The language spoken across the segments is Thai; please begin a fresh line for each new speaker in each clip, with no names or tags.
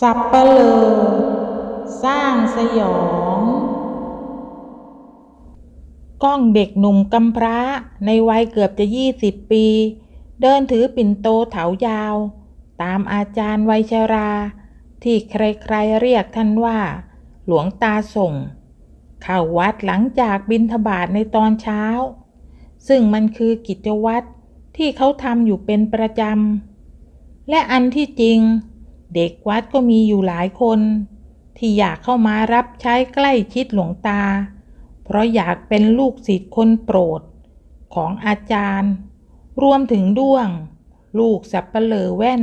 สับปะเลอสร้างสยอง กล้องเด็กหนุ่มกำพร้า ในวัยเกือบจะยี่สิบปี เดินถือปิ่นโตเถายาว ตามอาจารย์วัยชรา ที่ใครๆเรียกท่านว่า หลวงตาส่ง เข้าวัดหลังจากบิณฑบาตในตอนเช้า ซึ่งมันคือกิจวัตรที่เขาทำอยู่เป็นประจำ และอันที่จริง เด็กวัดก็มีอยู่หลายคน ที่อยากเข้ามารับใช้ใกล้ชิดหลวงตา เพราะอยากเป็นลูกศิษย์คนโปรด ของอาจารย์ รวมถึงด้วง ลูกสับปะเลอแว่น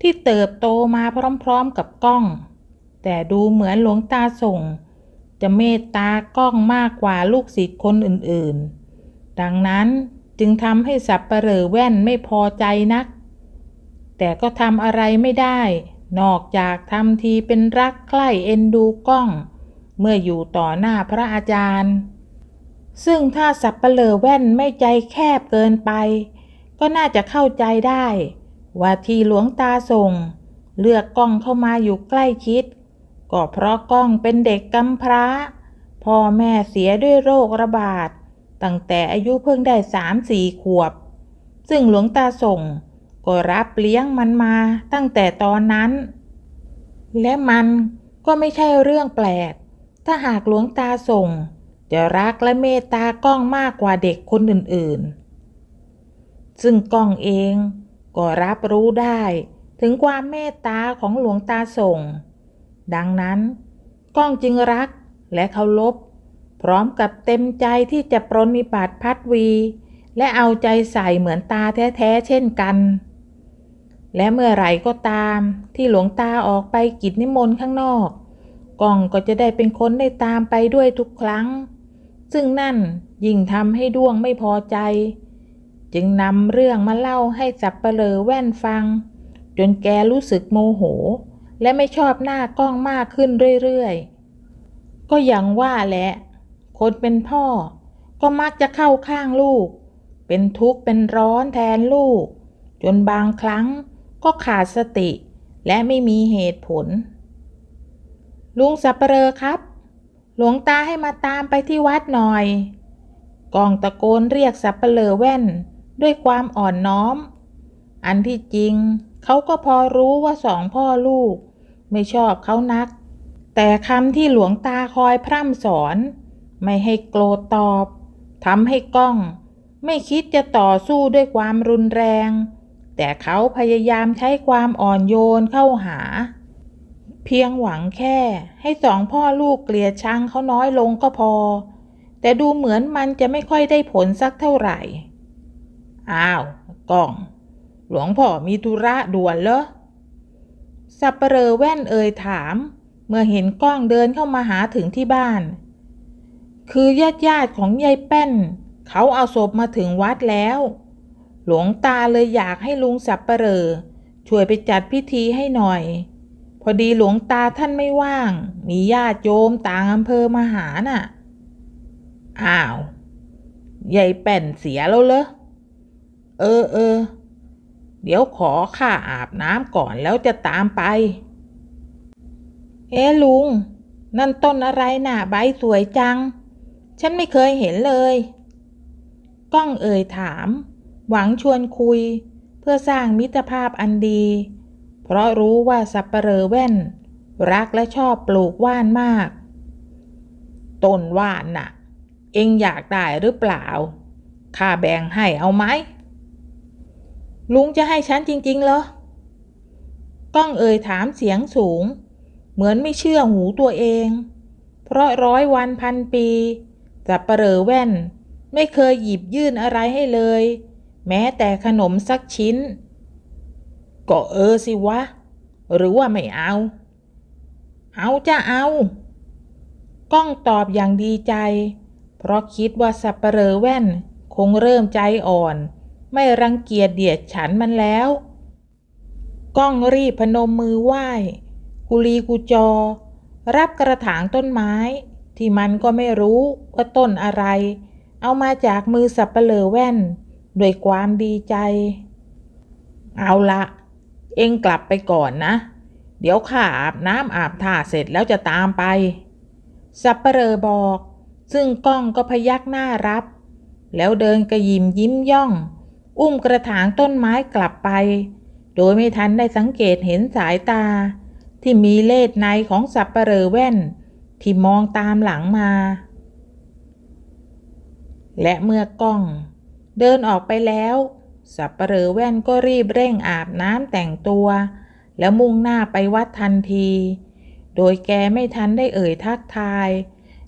ที่เติบโตมาพร้อมๆกับกล้อง แต่ดูเหมือนหลวงตาส่ง จะเมตตากล้องมากกว่าลูกศิษย์คนอื่นๆ ดังนั้นจึงทำให้สับปะเลอแว่นไม่พอใจนัก แต่ก็ทำอะไรไม่ได้ นอกจากทำทีเป็นรักใคร่เอ็นดูก้อง เมื่ออยู่ต่อหน้าพระอาจารย์ ซึ่งถ้าสับปะเลอแว่นไม่ใจแคบเกินไป ก็น่าจะเข้าใจได้ ว่าที่หลวงตาส่ง เลือกก้องเข้ามาอยู่ใกล้ชิด ก็เพราะก้องเป็นเด็กกำพร้า พ่อแม่เสียด้วยโรคระบาด ตั้งแต่อายุเพิ่งได้สามสี่ขวบ ซึ่งหลวงตาส่ง ก็รับเลี้ยงมันมาตั้งแต่ตอนนั้น และมันก็ไม่ใช่เรื่องแปลก ถ้าหากหลวงตาส่ง จะรักและเมตตาก้องมากกว่าเด็กคนอื่นๆ ซึ่งก้องเองก็รับรู้ได้ถึงความเมตตาของหลวงตาส่ง ดังนั้นก้องจึงรักและเคารพพร้อมกับเต็มใจที่จะปรนนิบัติพัดวี และเอาใจใส่เหมือนตาแท้ ๆ เช่นกัน และเมื่อไหร่ก็ตามที่หลวงตาออกไปกิจนิมนต์ข้างนอกก้องก็จะได้เป็นคนได้ตามไปด้วยทุกครั้ง ซึ่งนั่นยิ่งทำให้ด้วงไม่พอใจ จึงนำเรื่องมาเล่าให้สับปะเลอแว่นฟัง จนแกรู้สึกโมโห และไม่ชอบหน้าก้องมากขึ้นเรื่อยๆ ก็อย่างว่าแหละ คนเป็นพ่อ ก็มักจะเข้าข้างลูก เป็นทุกข์เป็นร้อนแทนลูก จนบางครั้ง ก็ขาดสติและไม่มีเหตุผล ลุงสับปะเลอครับ หลวงตาให้มาตามไปที่วัดหน่อยกองตะโกนเรียกสับปะเลอแว่นด้วยความอ่อนน้อม อันที่จริงเขาก็พอรู้ว่าสองพ่อลูก ไม่ชอบเขานัก แต่คำที่หลวงตาคอยพร่ำสอน ไม่ให้โกรธตอบทำให้ก้อง ไม่คิดจะต่อสู้ด้วยความรุนแรง แต่เขาพยายามใช้ความอ่อนโยนเข้าหา เพียงหวังแค่ให้สองพ่อลูกเกลียดชังเขาน้อยลงก็พอ แต่ดูเหมือนมันจะไม่ค่อยได้ผลสักเท่าไหร่ อ้าวก้อง หลวงพ่อมีธุระด่วนเหรอสับปะเลอแว่นเอ่ยถาม เมื่อเห็นกล้องเดินเข้ามาหาถึงที่บ้าน คือญาติญาติๆของยายแป้น เขาเอาศพมาถึงวัดแล้ว หลวงตาเลยอยากให้ลุงสับปะเลอช่วยไปจัดพิธีให้หน่อย พอดีหลวงตาท่านไม่ว่าง มีญาติโยมต่างอำเภอมาหาน่ะ อ้าวยายแป้นเสียแล้วเหรอ เออเออ เดี๋ยวขอข้าอาบน้ำก่อนแล้วจะตามไป เอ๊ลุง นั่นต้นอะไรน่ะใบสวยจัง ฉันไม่เคยเห็นเลย ก้องเอ่ยถาม หวังชวนคุย เพื่อสร้างมิตรภาพอันดี เพราะรู้ว่าสับปะเลอแว่น รักและชอบปลูกว่านมากต้นว่านน่ะ เองอยากได้หรือเปล่าข้าแบ่งให้เอาไหมลุงจะให้ฉันจริง ๆ เหรอ ก้องเอ่ยถามเสียงสูง เหมือนไม่เชื่อหูตัวเอง เพราะร้อยวันพันปีสับปะเลอแว่น ไม่เคยหยิบยื่นอะไรให้เลย แม้แต่ขนมสักชิ้น ก็เออสิวะ หรือว่าไม่เอา เอาจะเอา ก้องตอบอย่างดีใจ เพราะคิดว่าสับปะเลอแว่นคงเริ่มใจอ่อน ไม่รังเกียจเดียดฉันมันแล้ว ก้องรีบพนมมือไหว้กุลีกุจอ รับกระถางต้นไม้ ที่มันก็ไม่รู้ว่าต้นอะไร เอามาจากมือสับปะเลอแว่น ด้วยความดีใจ เอาละเองกลับไปก่อนนะ เดี๋ยวข้าอาบน้ำอาบท่าเสร็จแล้วจะตามไปสับปะเรอบอก ซึ่งก้องก็พยักหน้ารับ แล้วเดินกระยิมยิ้มย่อง อุ้มกระถางต้นไม้กลับไป โดยไม่ทันได้สังเกตเห็นสายตา ที่มีเลดในของสับปะเรอแว่น ที่มองตามหลังมา และเมื่อก้อง เดินออกไปแล้ว สับปะเรอแว่นก็รีบเร่งอาบน้ำแต่งตัว แล้วมุ่งหน้าไปวัดทันที โดยแกไม่ทันได้เอ่ยทักทาย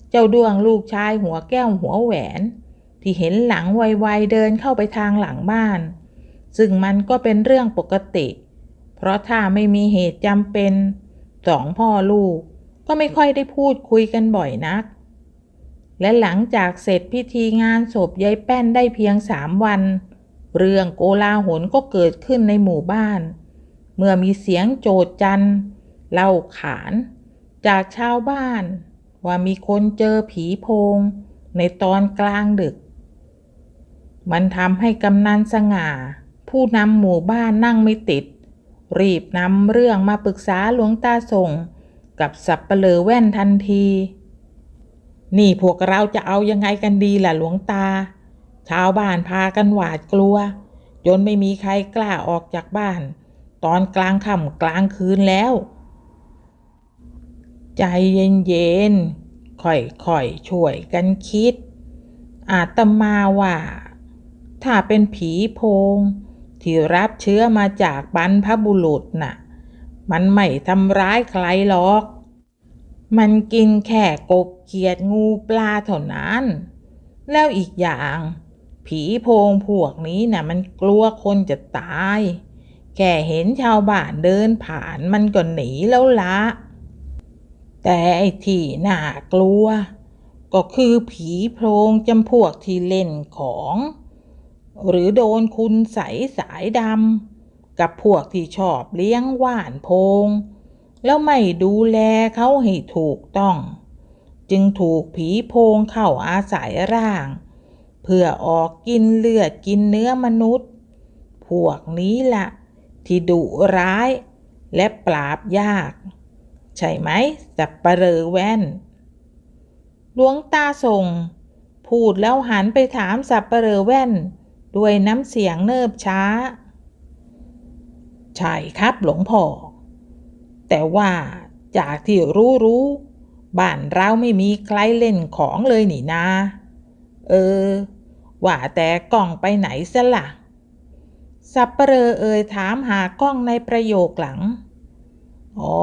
เจ้าดวงลูกชายหัวแก้วหัวแหวน ที่เห็นหลังไวๆเดินเข้าไปทางหลังบ้าน ซึ่งมันก็เป็นเรื่องปกติ เพราะถ้าไม่มีเหตุจำเป็นสองพ่อลูกก็ไม่ค่อยได้พูดคุยกันบ่อยนัก และหลังจากเสร็จพิธีงานศพยายแป้นได้เพียงสามวัน เรื่องโกลาหลก็เกิดขึ้นในหมู่บ้าน เมื่อมีเสียงโจดจันเล่าขาน จากชาวบ้าน ว่ามีคนเจอผีโพง ในตอนกลางดึก มันทำให้กำนันสง่า ผู้นำหมู่บ้านนั่งไม่ติด รีบนำเรื่องมาปรึกษาหลวงตาส่ง กับสับเปลือแว่นทันที นี่พวกเราจะเอายังไงกันดีล่ะหลวงตา ชาวบ้านพากันหวาดกลัว จนไม่มีใครกล้าออกจากบ้าน ตอนกลางค่ำกลางคืนแล้ว ใจเย็นๆ ค่อยๆ ช่วยกันคิด อาตมาว่า ถ้าเป็นผีโพง ที่รับเชื้อมาจากบรรพบุรุษน่ะ มันไม่ทำร้ายใครหรอก มันกินแค่กบเขียดงูปลาเท่านั้น แล้วอีกอย่าง ผีโพงพวกนี้น่ะมันกลัวคนจะตาย แค่เห็นชาวบ้านเดินผ่านมันก็หนีแล้วละ แต่ไอ้ที่น่ากลัว ก็คือผีโพงจำพวกที่เล่นของ หรือโดนคุณใสยสายดำกับพวกที่ชอบเลี้ยงว่านโพง แล้วไม่ดูแลเขาให้ถูกต้อง จึงถูกผีโพงเข้าอาศัยร่าง เพื่อออกกินเลือดกินเนื้อมนุษย์ พวกนี้ละ่ะ ที่ดุร้ายและปราบยาก ใช่ไหมสับปะเรอแว่นหลวงตาส่ง พูดแล้วหันไปถามสับปะเรอแว่น ด้วยน้ำเสียงเนิบช้า ใช่ครับหลวงพ่อ แต่ว่าจากที่รู้รู้บ้านเราไม่มีใครเล่นของเลยนี่นา เออ ว่าแต่กล้องไปไหนซะละ่ะ สับปะเรอเอ่ยถามหากล้องในประโยคหลัง อ๋อ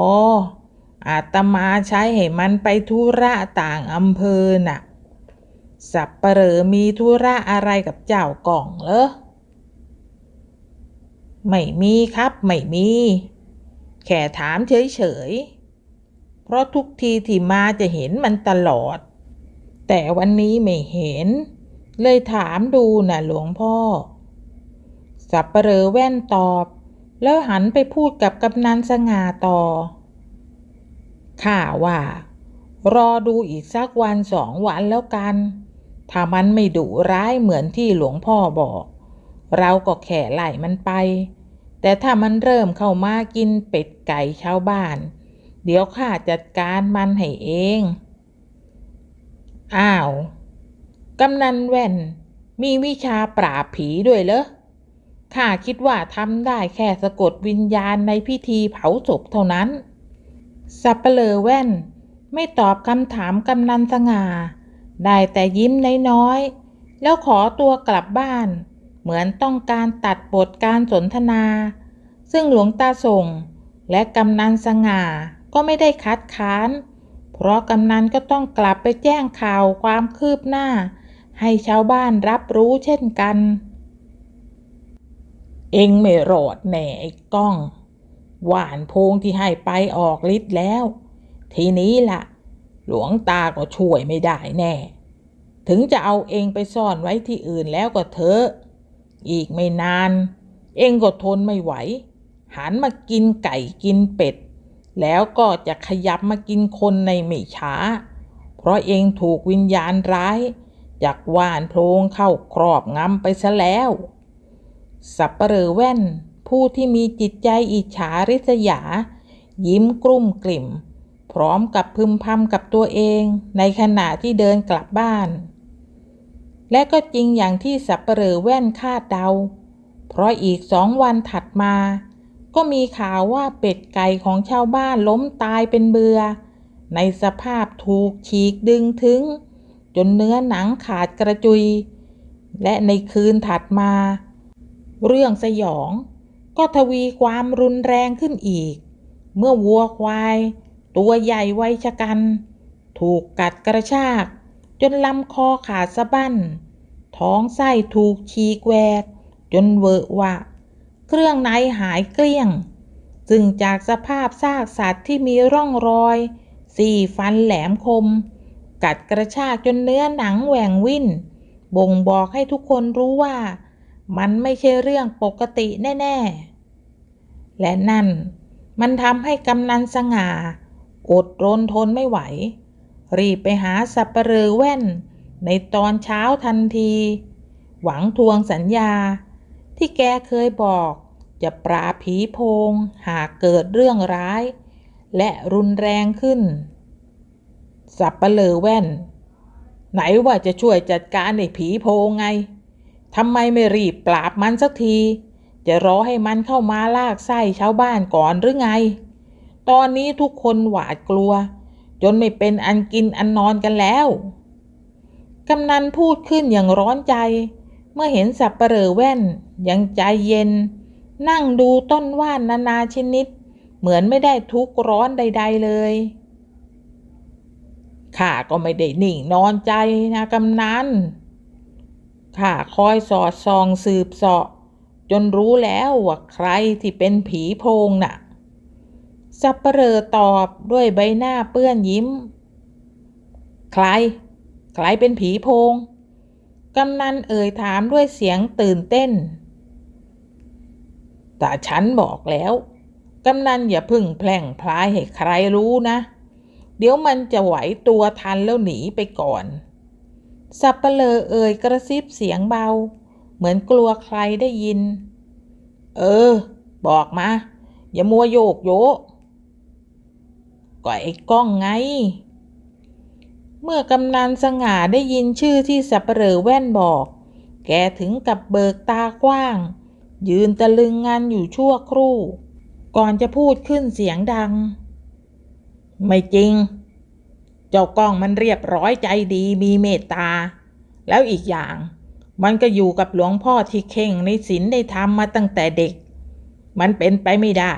อาตมาใช้ให้มันไปธุระต่างอำเภอน่ะ สับปะเรอมีธุระอะไรกับเจ้ากล่องเหรอ ไม่มีครับ ไม่มี แค่ถามเฉยๆ เพราะทุกทีที่มาจะเห็นมันตลอด แต่วันนี้ไม่เห็น เลยถามดูน่ะหลวงพ่อ สับปะเรอแว่นตอบ แล้วหันไปพูดกับกำนันสง่าต่อ ข้าว่า รอดูอีกสักวันสองวันแล้วกัน ถ้ามันไม่ดุร้ายเหมือนที่หลวงพ่อบอก เราก็แค่ไล่มันไป แต่ถ้ามันเริ่มเข้ามากินเป็ดไก่ชาวบ้าน เดี๋ยวข้าจัดการมันให้เอง อ้าว กำนันแว่น มีวิชาปราบผีด้วยเหรอ ข้าคิดว่าทำได้แค่สะกดวิญญาณในพิธีเผาศพเท่านั้น สับเปลอแว่น ไม่ตอบคำถามกำนันสง่า ได้แต่ยิ้มน้อยๆ แล้วขอตัวกลับบ้าน เหมือนต้องการตัดบทการสนทนา ซึ่งหลวงตาส่ง และกำนันสง่าก็ไม่ได้คัดค้าน เพราะกำนันก็ต้องกลับไปแจ้งข่าวความคืบหน้า ให้ชาวบ้านรับรู้เช่นกัน เองไม่รอดแน่ไอ้ก้อง หวานโพงที่ให้ไปออกฤทธิ์แล้ว ทีนี้ล่ะ หลวงตาก็ช่วยไม่ได้แน่ ถึงจะเอาเองไปซ่อนไว้ที่อื่นแล้วก็เถอะ อีกไม่นาน เองก็ทนไม่ไหว หันมากินไก่กินเป็ด แล้วก็จะขยับมากินคนในไม่ช้า เพราะเองถูกวิญญาณร้ายจากว่านโพลงเข้าครอบงำไปซะแล้ว สับปะเรอแว่น ผู้ที่มีจิตใจอิจฉาริษยา ยิ้มกลุ้มกลิ่ม พร้อมกับพึมพำกับตัวเองในขณะที่เดินกลับบ้าน และก็จริงอย่างที่สับเปลอแว่นคาดเดา เพราะอีกสองวันถัดมา ก็มีข่าวว่าเป็ดไก่ของชาวบ้านล้มตายเป็นเบือ ในสภาพถูกฉีกดึงถึง จนเนื้อหนังขาดกระจุย และในคืนถัดมา เรื่องสยอง ก็ทวีความรุนแรงขึ้นอีก เมื่อวัวควาย ตัวใหญ่ไวชะกัน ถูกกัดกระชากจนลำคอขาดสะบั้น ท้องไส้ถูกฉีกแหวก จนเวอะหวะ เครื่องในหายเกลี้ยง ซึ่งจากสภาพซากสัตว์ที่มีร่องรอย สี่ฟันแหลมคม กัดกระชากจนเนื้อหนังแหว่งวิ่น บ่งบอกให้ทุกคนรู้ว่า มันไม่ใช่เรื่องปกติแน่ ๆ และนั่นมันทำให้กำนันสง่า อดรนทนไม่ไหว รีบไปหาสับปะเรอแว่น ในตอนเช้าทันที หวังทวงสัญญา ที่แกเคยบอก จะปราผีโพง หากเกิดเรื่องร้าย และรุนแรงขึ้น สับปะเลอแว่น ไหนว่าจะช่วยจัดการไอ้ผีโพงไงทำไมไม่รีบปราบมันสักที จะรอให้มันเข้ามาลากไส้ชาวบ้านก่อนหรือไง ตอนนี้ทุกคนหวาดกลัว จนไม่เป็นอันกินอันนอนกันแล้ว กำนันพูดขึ้นอย่างร้อนใจ เมื่อเห็นสับปะเหร่อแว่น ยังใจเย็น นั่งดูต้นว่านนานาชนิด เหมือนไม่ได้ทุกข์ร้อนใด ๆเลย ข้าก็ไม่ได้นิ่งนอนใจนะกำนันข้าคอยสอดส่องสืบเสาะ จนรู้แล้วว่าใครที่เป็นผีโพงน่ะ สับปะเหร่อตอบด้วยใบหน้าเปื้อนยิ้ม ใคร ใครเป็นผีโพง กำนันเอ่ยถามด้วยเสียงตื่นเต้น แต่ฉันบอกแล้ว กำนันอย่าพึ่งแพร่งพลายให้ใครรู้นะ เดี๋ยวมันจะไหวตัวทันแล้วหนีไปก่อน สับปเลอเอ่ยกระซิบเสียงเบา เหมือนกลัวใครได้ยิน เออ บอกมา อย่ามัวโยกโยกก็ไอ้กล้องไง เมื่อกำนันสง่าได้ยินชื่อที่สับปเหร่อแว่นบอก แกถึงกับเบิกตากว้าง ยืนตะลึงงานอยู่ชั่วครู่ ก่อนจะพูดขึ้นเสียงดัง ไม่จริง เจ้าก้องมันเรียบร้อยใจดีมีเมตตา แล้วอีกอย่างมันก็อยู่กับหลวงพ่อที่เข่งในศีลในธรรมมาตั้งแต่เด็ก มันเป็นไปไม่ได้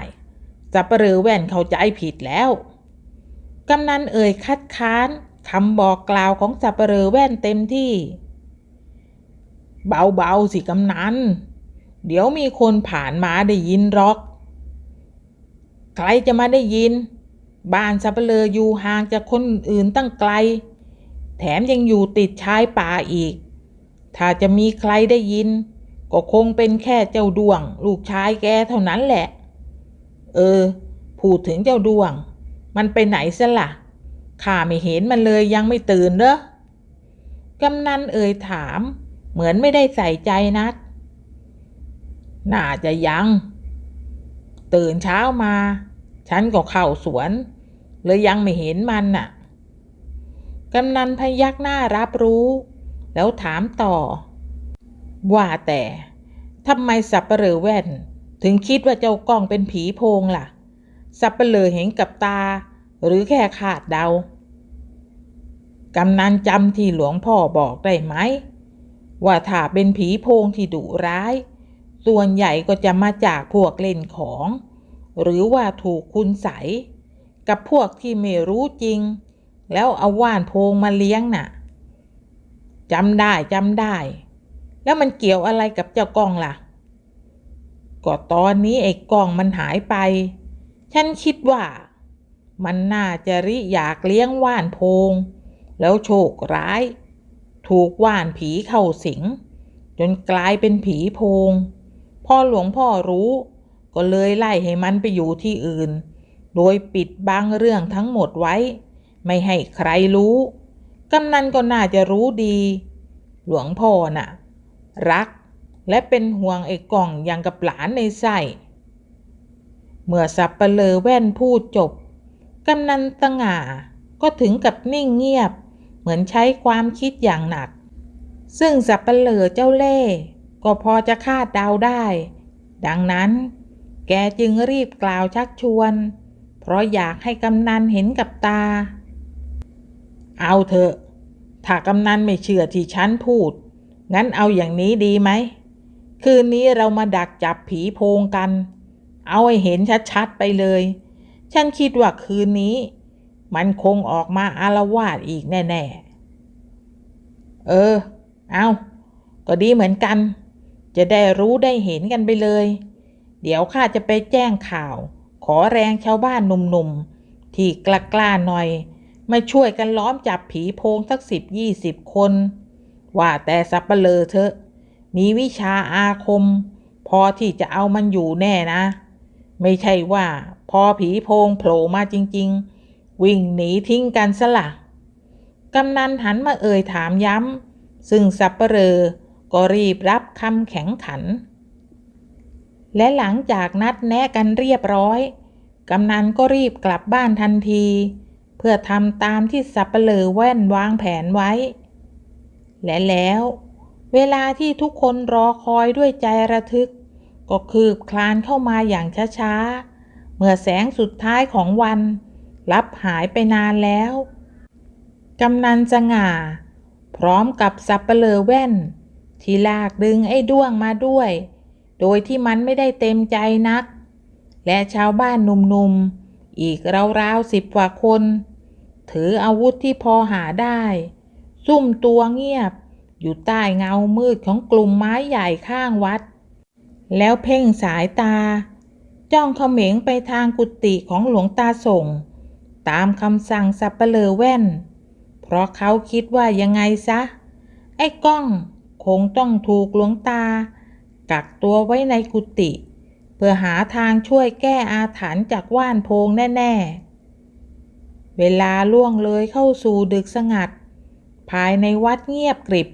สับปเหร่อแว่นเข้าใจผิดแล้ว กำนันเอ่ยคัดค้าน คำบอกกล่าวของสับปะเหร่อแว่นเต็มที่ เบาๆสิกำนัน เดี๋ยวมีคนผ่านมาได้ยินหรอก ใครจะมาได้ยิน บ้านสับปะเลออยู่ห่างจากคนอื่นตั้งไกล แถมยังอยู่ติดชายป่าอีก ถ้าจะมีใครได้ยิน ก็คงเป็นแค่เจ้าดวง ลูกชายแกเท่านั้นแหละ เออ พูดถึงเจ้าดวง มันไปไหนซะละ่ะ ข้าไม่เห็นมันเลยยังไม่ตื่นเหรอกำนันเอ่ยถาม เหมือนไม่ได้ใส่ใจนัก น่าจะยัง ตื่นเช้ามา ฉันก็เข้าสวน เลยยังไม่เห็นมันน่ะกำนันพยักหน้ารับรู้ แล้วถามต่อ ว่าแต่ทำไมสับปะเหร่อแว่น ถึงคิดว่าเจ้ากล้องเป็นผีโพงล่ะ สับปะเหร่อเห็นกับตา หรือแค่คาดเดากำนันจำที่หลวงพ่อบอกได้ไหม ว่าถ้าเป็นผีโพงที่ดุร้าย ส่วนใหญ่ก็จะมาจากพวกเล่นของ หรือว่าถูกคุณใส กับพวกที่ไม่รู้จริง แล้วเอาว่านโพงมาเลี้ยงน่ะจำได้จำได้ แล้วมันเกี่ยวอะไรกับเจ้ากล้องล่ะ ก็ตอนนี้ไอ้กล้องมันหายไป ฉันคิดว่า มันน่าจะริอยากเลี้ยงว่านโพง แล้วโชคร้าย ถูกว่านผีเข้าสิง จนกลายเป็นผีโพง พ่อหลวงพ่อรู้ ก็เลยไล่ให้มันไปอยู่ที่อื่น โดยปิดบังเรื่องทั้งหมดไว้ ไม่ให้ใครรู้ กำนันก็น่าจะรู้ดี หลวงพ่อน่ะ รักและเป็นห่วงไอ้กล่องอย่างกับหลานในไส้เมื่อสับเปลอแว่นพูดจบ กำนันตง่า ก็ถึงกับนิ่งเงียบ เหมือนใช้ความคิดอย่างหนัก ซึ่งสับเปลอเจ้าเล่ก็พอจะคาดเดาได้ ดังนั้น แกจึงรีบกล่าวชักชวน เพราะอยากให้กำนันเห็นกับตา เอาเถอะ ถ้ากำนันไม่เชื่อที่ฉันพูด งั้นเอาอย่างนี้ดีไหม คืนนี้เรามาดักจับผีโพงกัน เอาให้เห็นชัดๆไปเลย ฉันคิดว่าคืนนี้ มันคงออกมาอารวาสอีกแน่ๆ เออ เอาก็ดีเหมือนกัน จะได้รู้ได้เห็นกันไปเลย เดี๋ยวข้าจะไปแจ้งข่าว ขอแรงชาวบ้านหนุ่มๆ ที่กล้ากล้าหน่อย มาช่วยกันล้อมจับผีโพงสักสิบยี่สิบคน ว่าแต่สับเปลอเถอะ มีวิชาอาคม พอที่จะเอามันอยู่แน่นะ ไม่ใช่ว่าพอผีโพงโผล่มาจริง ๆ วิ่งหนีทิ้งกันสละกำนันหันมาเอ่ยถามย้ำ ซึ่งสับเปลอก็รีบรับคำแข็งขัน และหลังจากนัดแนะกันเรียบร้อย กำนันก็รีบกลับบ้านทันที เพื่อทำตามที่สับเปลอแว่นวางแผนไว้ และแล้ว เวลาที่ทุกคนรอคอยด้วยใจระทึก ก็คืบคลานเข้ามาอย่างช้าๆ เมื่อแสงสุดท้ายของวัน ลับหายไปนานแล้ว กำนันสง่า พร้อมกับสับเปลอแว่น ที่ลากดึงไอ้ด้วงมาด้วย โดยที่มันไม่ได้เต็มใจนัก และชาวบ้านหนุ่มๆ อีกราวๆสิบกว่าคน ถืออาวุธที่พอหาได้ ซุ่มตัวเงียบ อยู่ใต้เงามืดของกลุ่มไม้ใหญ่ข้างวัด แล้วเพ่งสายตา จ้องเขม็งไปทางกุฏิของหลวงตาส่ง ตามคำสั่งสับเปลอแว่น เพราะเขาคิดว่ายังไงซะ ไอ้ก้องคงต้องถูกหลวงตา กักตัวไว้ในกุฏิเพื่อหาทางช่วยแก้อาถรรพ์จากว่านโพงแน่ ๆ เวลาล่วงเลยเข้าสู่ดึกสงัด ภายในวัดเงียบกริบ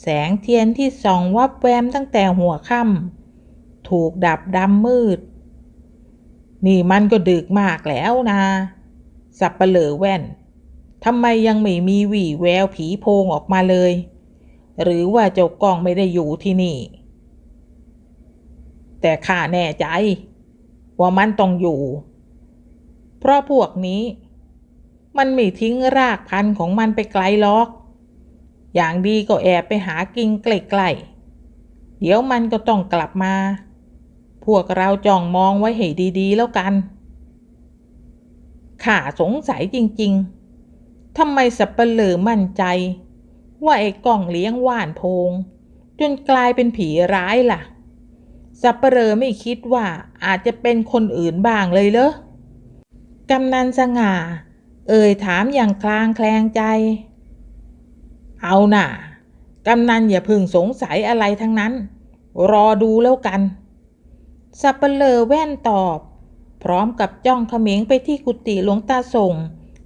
แสงเทียนที่ส่องวับแวมตั้งแต่หัวค่ำ ถูกดับดำมืด นี่มันก็ดึกมากแล้วนะสับเปลือแว่นทำไมยังไม่มีวี่แววผีโพงออกมาเลย หรือว่าเจ้ากองไม่ได้อยู่ที่นี่ แต่ข้าแน่ใจ ว่ามันต้องอยู่ เพราะพวกนี้ มันไม่ทิ้งรากพันธุ์ของมันไปไกลล็อก อย่างดีก็แอบไปหากินใกล้ๆเดี๋ยวมันก็ต้องกลับมา พวกเราจ้องมองไว้ให้ดีๆ แล้วกัน ข้าสงสัยจริงๆ ทำไมสับเปลือมั่นใจ ว่าไอ้กล่องเลี้ยงว่านโพง จนกลายเป็นผีร้ายล่ะ สับเปลือไม่คิดว่าอาจจะเป็นคนอื่นบ้างเลยเหรอกำนันสง่า เอ่ยถามอย่างคลางแคลงใจ เอาหน่ะกำนันอย่าพึงสงสัยอะไรทั้งนั้น รอดูแล้วกัน สับเปลอแว่นตอบ พร้อมกับจ้องเขม็งไปที่กุฏิหลวงตาส่ง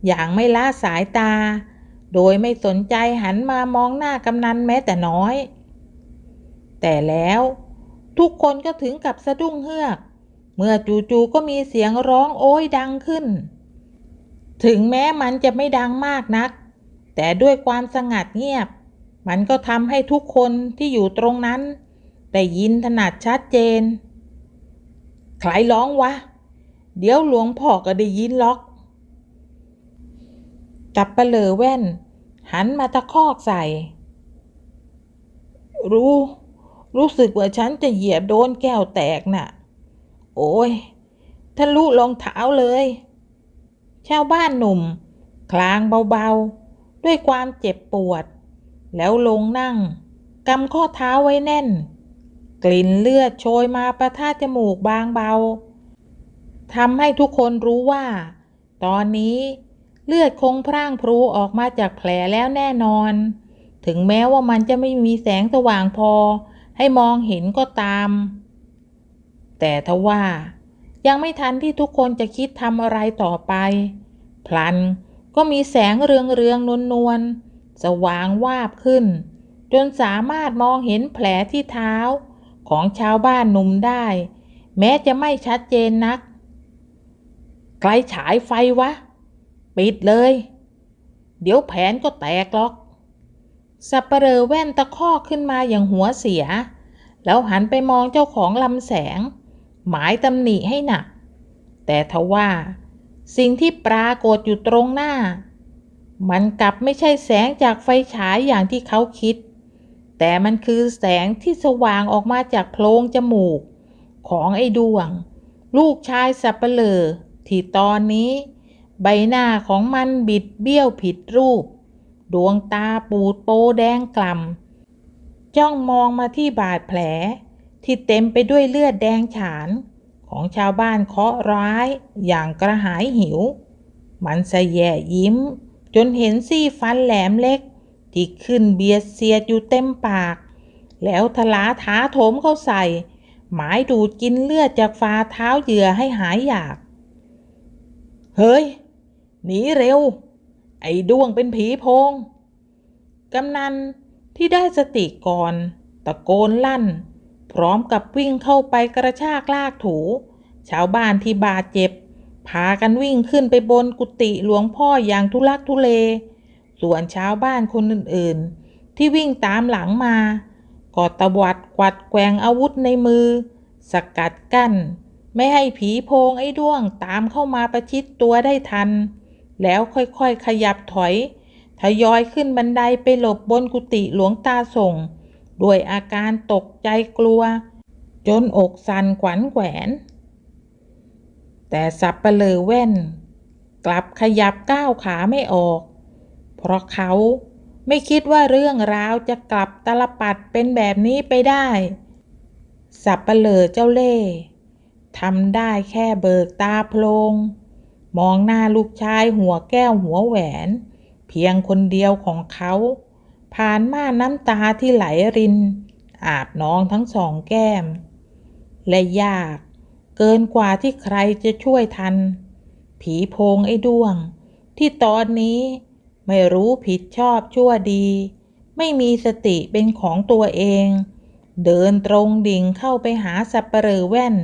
อย่างไม่ละสายตา โดยไม่สนใจหันมามองหน้ากำนันแม้แต่น้อย แต่แล้วทุกคนก็ถึงกับสะดุ้งเฮือก เมื่อจู่ๆก็มีเสียงร้องโอ้ยดังขึ้น ถึงแม้มันจะไม่ดังมากนัก แต่ด้วยความสงัดเงียบ มันก็ทำให้ทุกคนที่อยู่ตรงนั้น ได้ยินถนัดชัดเจน ใครร้องวะ เดี๋ยวหลวงพ่อก็ได้ยินล็อกจับปะเลอแว่น หันมาตะคอกใส่ รู้ รู้สึกว่าฉันจะเหยียบโดนแก้วแตกน่ะ โอ้ยทะลุรองเท้าเลยชาวบ้านหนุ่ม คลางเบาๆ ด้วยความเจ็บปวด แล้วลงนั่งกำข้อเท้าไว้แน่น กลิ่นเลือดโชยมาประทาจมูกบางเบาทำให้ทุกคนรู้ว่า ตอนนี้เลือดคงพร่างพรูออกมาจากแผลแล้วแน่นอน ถึงแม้ว่ามันจะไม่มีแสงสว่างพอ ให้มองเห็นก็ตาม แต่ทว่ายังไม่ทันที่ทุกคนจะคิดทำอะไรต่อไป พลันก็มีแสงเรืองเรืองนวลนวลสว่างวาบขึ้น จนสามารถมองเห็นแผลที่เท้า ของชาวบ้านหนุ่มได้ แม้จะไม่ชัดเจนนัก ใครฉายไฟวะ ปิดเลย เดี๋ยวแผนก็แตกหรอก สับเปลอแว่นตะคอกขึ้นมาอย่างหัวเสีย แล้วหันไปมองเจ้าของลำแสง หมายตำหนิให้หนัก แต่ทว่า สิ่งที่ปรากฏอยู่ตรงหน้า มันกลับไม่ใช่แสงจากไฟฉายอย่างที่เขาคิด แต่มันคือแสงที่สว่างออกมาจากโพรงจมูก ของไอ้ดวง ลูกชายสับเปลอที่ตอนนี้ ใบหน้าของมันบิดเบี้ยวผิดรูป ดวงตาปูดโปแดงกล่ำจ้องมองมาที่บาดแผล ที่เต็มไปด้วยเลือดแดงฉาน ของชาวบ้านเคาะร้ายอย่างกระหายหิว มันสแยยิ้ม จนเห็นซี่ฟันแหลมเล็ก ที่ขึ้นเบียดเสียดอยู่เต็มปาก แล้วทลาถาโถมเข้าใส่ หมายดูดกินเลือดจากฝ่าเท้าเหยื่อให้หายอยาก เฮ้ย หนีเร็ว ไอ้ด้วงเป็นผีโพงกำนันที่ได้สติก่อน ตะโกนลั่น พร้อมกับวิ่งเข้าไปกระชากลากถู ชาวบ้านที่บาดเจ็บ พากันวิ่งขึ้นไปบนกุฏิหลวงพ่ออย่างทุลักทุเล ส่วนชาวบ้านคนอื่นๆ ที่วิ่งตามหลังมาก็ตะวัดกวัดแกว่งอาวุธในมือ สกัดกั้น ไม่ให้ผีโพงไอ้ด้วงตามเข้ามาประชิดตัวได้ทัน แล้วค่อยๆขยับถอย ทยอยขึ้นบันไดไปหลบบนกุฏิหลวงตาส่ง ด้วยอาการตกใจกลัว จนอกสั่นขวัญแขวน แต่สับเปลือแว่น กลับขยับก้าวขาไม่ออก เพราะเขาไม่คิดว่าเรื่องราวจะกลับตลปัดเป็นแบบนี้ไปได้ สับเปลือเจ้าเล่ห์ทำได้แค่เบิกตาโพลง มองหน้าลูกชายหัวแก้วหัวแหวน เพียงคนเดียวของเขา ผ่านม่านน้ำตาที่ไหลริน อาบน้องทั้งสองแก้ม และยากเกินกว่าที่ใครจะช่วยทัน ผีโพงไอ้ด้วง ที่ตอนนี้ ไม่รู้ผิดชอบชั่วดี ไม่มีสติเป็นของตัวเอง เดินตรงดิ่งเข้าไปหาสับเปลอแว่น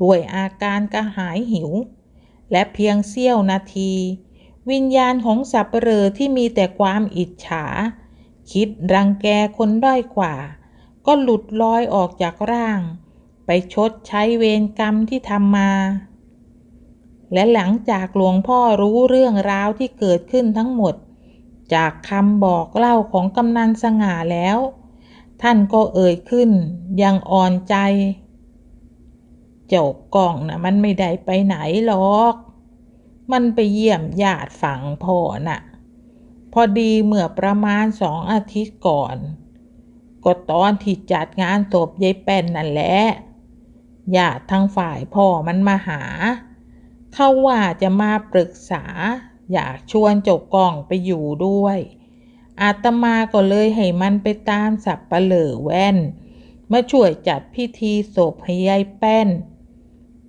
ด้วยอาการกระหายหิว และเพียงเสี้ยวนาที วิญญาณของสับเปลอที่มีแต่ความอิจฉา คิดรังแกคนด้อยกว่า ก็หลุดลอยออกจากร่าง ไปชดใช้เวรกรรมที่ทำมาและหลังจากหลวงพ่อรู้เรื่องราวที่เกิดขึ้นทั้งหมด จากคำบอกเล่าของกำนันสง่าแล้ว ท่านก็เอ่ยขึ้นยังอ่อนใจ เจ้ากล่องนะมันไม่ได้ไปไหนหรอก มันไปเยี่ยมญาติฝั่งพ่อน่ะ พอดีเมื่อประมาณสองอาทิตย์ก่อน ก็ตอนที่จัดงานศพยายแป้นนั่นแหละญาติทางฝ่ายพ่อมันมาหา เขาว่าจะมาปรึกษา อยากชวนเจกกล่องไปอยู่ด้วย อาตมาก็เลยให้มันไปตามสับปะเหล่อแว่น มาช่วยจัดพิธีศพให้ยายแป้น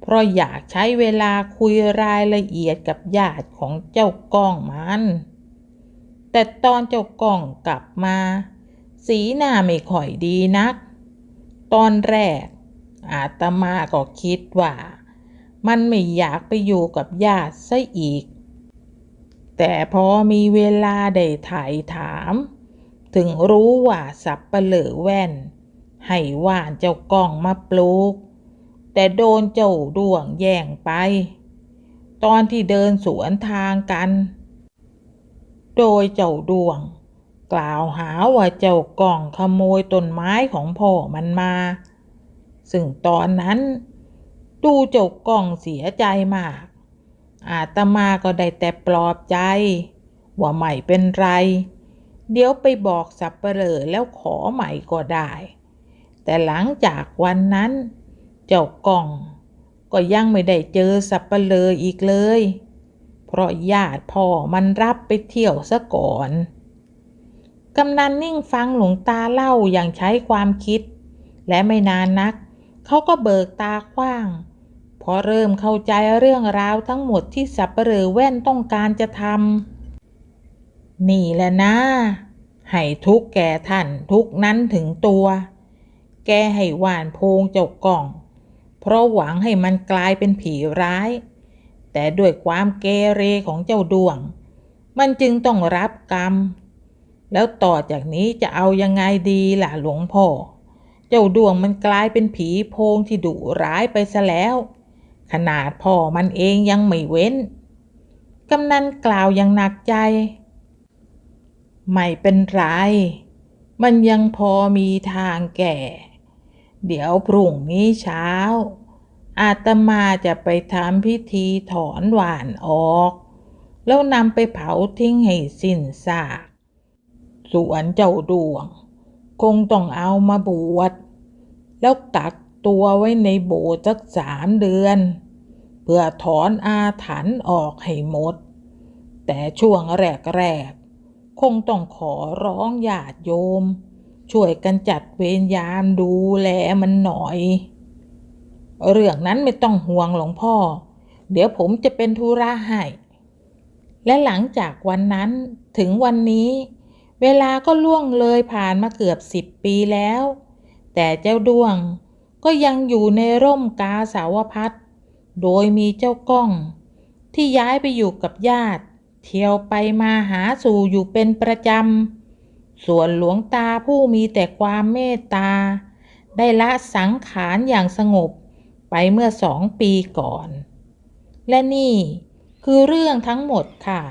เพราะอยากใช้เวลาคุยรายละเอียดกับญาติของเจ้ากล้องมัน แต่ตอนเจ้ากล้องกลับมา สีหน้าไม่ค่อยดีนัก ตอนแรก อาตมาก็คิดว่า มันไม่อยากไปอยู่กับญาติซะอีก แต่พอมีเวลาได้ถ่ายถาม ถึงรู้ว่าสับปะเหลือแว่น ให้ว่านเจ้ากล้องมาปลูก แต่โดนเจ้าดวงแย่งไป ตอนที่เดินสวนทางกัน โดยเจ้าดวง กล่าวหาว่าเจ้ากล่องขโมยต้นไม้ของพ่อมันมา ซึ่งตอนนั้น ดูเจ้ากล่องเสียใจมาก อาตมาก็ได้แต่ปลอบใจ ว่าไม่เป็นไร เดี๋ยวไปบอกสับเปลอแล้วขอใหม่ก็ได้ แต่หลังจากวันนั้น เจ้ากล่อง ก็ยังไม่ได้เจอสับเปลออีกเลย เพราะญาติพ่อมันรับไปเที่ยวซะก่อน กำนันนิ่งฟังหลวงตาเล่าอย่างใช้ความคิด และไม่นานนัก เขาก็เบิกตากว้าง พอเริ่มเข้าใจเรื่องราวทั้งหมดที่สับเปลือแว่นต้องการจะทำนี่แหละนะ ให้ทุกแก่ท่านทุกนั้นถึงตัว แกให้หวานโพงเจ้ากล่อง เพราะหวังให้มันกลายเป็นผีร้าย แต่ด้วยความเกเรของเจ้าดวง มันจึงต้องรับกรรม แล้วต่อจากนี้จะเอายังไงดีล่ะหลวงพ่อเจ้าดวงมันกลายเป็นผีโพงที่ดุร้ายไปซะแล้ว ขนาดพ่อมันเองยังไม่เว้น กำนันกล่าวอย่างหนักใจ ไม่เป็นไร มันยังพอมีทางแก่ เดี๋ยวพรุ่งนี้เช้า อาตมาจะไปทำพิธีถอนหวานออก แล้วนำไปเผาทิ้งให้สิ้นซากส่วนเจ้าดวง คงต้องเอามาบวชแล้วกัก ตัวไว้ในโบสถ์สักสามเดือน เพื่อถอนอาถรรพ์ออกให้หมด แต่ช่วงแรกๆ คงต้องขอร้องญาติโยม ช่วยกันจัดเวรยามดูแลมันหน่อย เรื่องนั้นไม่ต้องห่วงหลวงพ่อ เดี๋ยวผมจะเป็นธุระให้และหลังจากวันนั้นถึงวันนี้ เวลาก็ล่วงเลยผ่านมาเกือบสิบปีแล้ว แต่เจ้าดวง ก็ยังอยู่ในร่มกาสาวพัดโดยมีเจ้าก้อง ที่ย้ายไปอยู่กับญาติ เที่ยวไปมาหาสู่อยู่เป็นประจำ ส่วนหลวงตาผู้มีแต่ความเมตตา ได้ละสังขารอย่างสงบไปเมื่อสองปีก่อน และนี่คือเรื่องทั้งหมดค่ะ